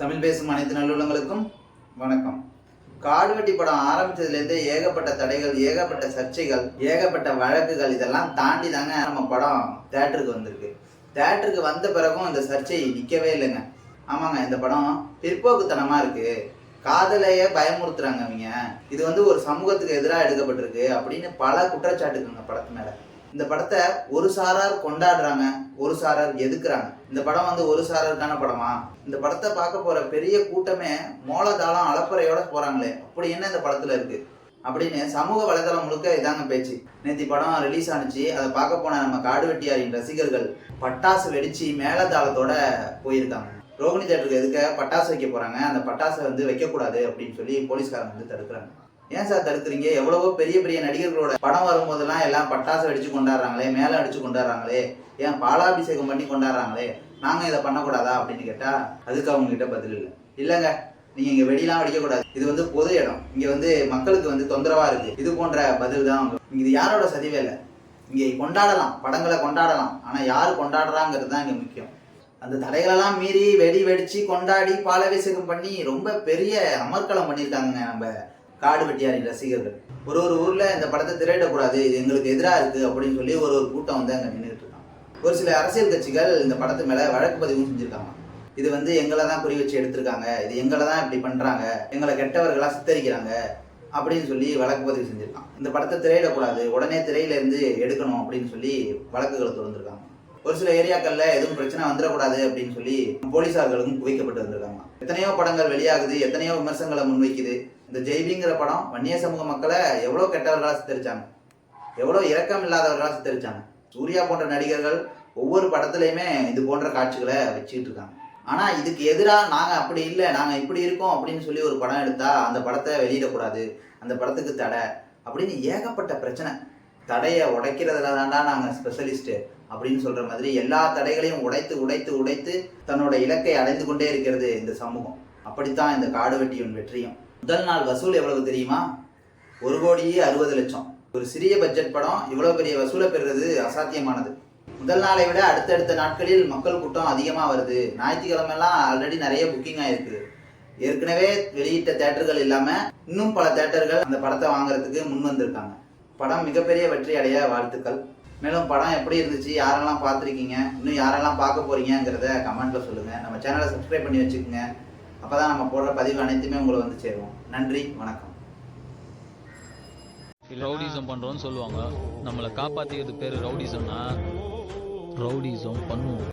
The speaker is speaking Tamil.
தமிழ் பேசும் அனைத்து நல்லுள்ளங்களுக்கும் வணக்கம். காடுவெட்டி படம் ஆரம்பிச்சதுலேருந்தே ஏகப்பட்ட தடைகள் ஏகப்பட்ட சர்ச்சைகள் ஏகப்பட்ட வழக்குகள் இதெல்லாம் தாண்டி தாங்க நம்ம படம் தேட்டருக்கு வந்திருக்கு. தேட்டருக்கு வந்த பிறகும் இந்த சர்ச்சை நிற்கவே இல்லைங்க. ஆமாங்க இந்த படம் பிற்போக்குத்தனமாக இருக்குது காதலையே பயமுறுத்துறாங்க அவங்க இது வந்து ஒரு சமூகத்துக்கு எதிராக எடுக்கப்பட்டிருக்கு அப்படின்னு பல குற்றச்சாட்டுக்குங்க படத்து மேலே. இந்த படத்தை ஒரு சாரார் கொண்டாடுறாங்க ஒரு சாரார் எதுக்குறாங்க? இந்த படம் வந்து ஒரு சாராருக்கான படமா? இந்த படத்தை பார்க்க போற பெரிய கூட்டமே மோளதாளம் அளப்பறையோட போறாங்களே அப்படி என்ன இந்த படத்துல இருக்கு? அப்படின்னு சமூக வலைதளம் முழுக்க இதாங்க பேச்சு. நேத்தி படம் ரிலீஸ் ஆனுச்சு அதை பார்க்க போன நம்ம காடு வெட்டியாரின் ரசிகர்கள் பட்டாசு வெடிச்சு மேலதாளத்தோட போயிருக்காங்க. ரோகிணி தேட்டருக்கு எதுக்க பட்டாசு வைக்க போறாங்க? அந்த பட்டாசை வந்து வைக்கக்கூடாது அப்படின்னு சொல்லி போலீஸ்காரங்க வந்து தடுக்கிறாங்க. ஏன் சார் தடுக்கிறீங்க? எவ்வளவோ பெரிய பெரிய நடிகர்களோட படம் வரும்போதெல்லாம் எல்லாம் பட்டாசு அடிச்சு கொண்டாடுறாங்களே மேலே அடிச்சு கொண்டாடுறாங்களே ஏன் பாலாபிஷேகம் பண்ணி கொண்டாடுறாங்களே நாங்கள் இதை பண்ணக்கூடாதா அப்படின்னு கேட்டால் அதுக்கு அவங்ககிட்ட பதில் இல்லை. இல்லைங்க நீங்கள் இங்கே வெடிலாம் வெடிக்கக்கூடாது. இது வந்து பொது இடம். இங்கே வந்து மக்களுக்கு வந்து தொந்தரவாக இருக்குது இது போன்ற பதில் தான் இது யாரோட சதிவேலை இங்கே கொண்டாடலாம். படங்களை கொண்டாடலாம். ஆனால் யார் கொண்டாடுறாங்கிறது தான் இங்கே முக்கியம். அந்த தடைகளெல்லாம் மீறி வெடி வெடித்து கொண்டாடி பாலாபிஷேகம் பண்ணி ரொம்ப பெரிய அமர்க்களம் பண்ணியிருக்காங்க நம்ம காடு வெட்டியாரி ரசிகர்கள். ஒரு ஒரு ஊர்ல இந்த படத்தை திரையிடக்கூடாது இது எங்களுக்கு எதிராக இருக்கு அப்படின்னு சொல்லி ஒரு ஒரு கூட்டம் வந்து அங்க நின்றுட்டு இருக்காங்க. ஒரு சில அரசியல் கட்சிகள் இந்த படத்து மேல வழக்கு பதிவும் செஞ்சிருக்காங்க. இது வந்து எங்களை தான் குறி வச்சு எடுத்திருக்காங்க இது எங்களை தான் இப்படி பண்றாங்க எங்களை கெட்டவர்களா சித்தரிக்கிறாங்க அப்படின்னு சொல்லி வழக்கு பதிவு செஞ்சிருக்கான் இந்த படத்தை திரையிடக்கூடாது உடனே திரையில இருந்து எடுக்கணும் அப்படின்னு சொல்லி வழக்குகளை தொடர்ந்துருக்காங்க ஒரு சில ஏரியாக்கள்ல எதுவும் பிரச்சனை வந்துடக்கூடாது அப்படின்னு சொல்லி போலீசார்களுக்கும் குவிக்கப்பட்டு வந்திருக்காங்க. எத்தனையோ படங்கள் வெளியாகுது எத்தனையோ விமர்சனங்களை முன்வைக்குது. இந்த ஜெய்பிங்கிற படம் வன்னிய சமூக மக்களை எவ்வளோ கெட்டவர்களாக சித்தரிச்சாங்க. எவ்வளோ இரக்கம் இல்லாதவர்களாக சித்தரிச்சாங்க. சூர்யா போன்ற நடிகர்கள் ஒவ்வொரு படத்துலையுமே இது போன்ற காட்சிகளை வச்சுக்கிட்டு இருக்காங்க. ஆனால் இதுக்கு எதிராக நாங்கள் அப்படி இல்லை நாங்கள் இப்படி இருக்கோம் அப்படின்னு சொல்லி ஒரு படம் எடுத்தால் அந்த படத்தை வெளியிடக்கூடாது அந்த படத்துக்கு தடை அப்படின்னு ஏகப்பட்ட பிரச்சனை. தடையை உடைக்கிறதுல தான்டா நாங்கள் ஸ்பெஷலிஸ்ட்டு அப்படின்னு சொல்ற மாதிரி எல்லா தடைகளையும் உடைத்து உடைத்து உடைத்து தன்னோட இலக்கை அடைந்து கொண்டே இருக்கிறது இந்த சமூகம். அப்படித்தான் இந்த காடு வெட்டியின் வெற்றியும். முதல் நாள் வசூல் எவ்வளவு தெரியுமா? ஒரு கோடியே அறுபது லட்சம். ஒரு சிறிய பட்ஜெட் படம் இவ்வளவு பெரிய வசூலை பெறுறது அசாத்தியமானது. முதல் நாளை விட அடுத்தடுத்த நாட்களில் மக்கள் கூட்டம் அதிகமாக வருது. ஞாயிற்றுக்கிழமெல்லாம் ஆல்ரெடி நிறைய புக்கிங் ஆயிருக்கு. ஏற்கனவே வெளியிட்ட தேட்டர்கள் இல்லாமல் இன்னும் பல தேட்டர்கள் அந்த படத்தை வாங்குறதுக்கு முன் வந்திருக்காங்க. படம் மிகப்பெரிய வெற்றி அடைய வாழ்த்துக்கள். மேலும் படம் எப்படி இருந்துச்சு? யாரெல்லாம் பார்த்துருக்கீங்க? இன்னும் யாரெல்லாம் பார்க்க போறீங்கங்கிறத கமெண்ட்ல சொல்லுங்க. நம்ம சேனலை சப்ஸ்கிரைப் பண்ணி வச்சுக்கோங்க. அப்பதான் நம்ம போடுற பதிவு அனைத்துமே உங்களை வந்து சேருவோம் நன்றி வணக்கம். ரவுடிசம் பண்றோம்னு சொல்லுவாங்க. நம்மளை காப்பாத்திக்கிறது பேர் ரவுடிசம்னா ரவுடிசம் பண்ணுவோம்.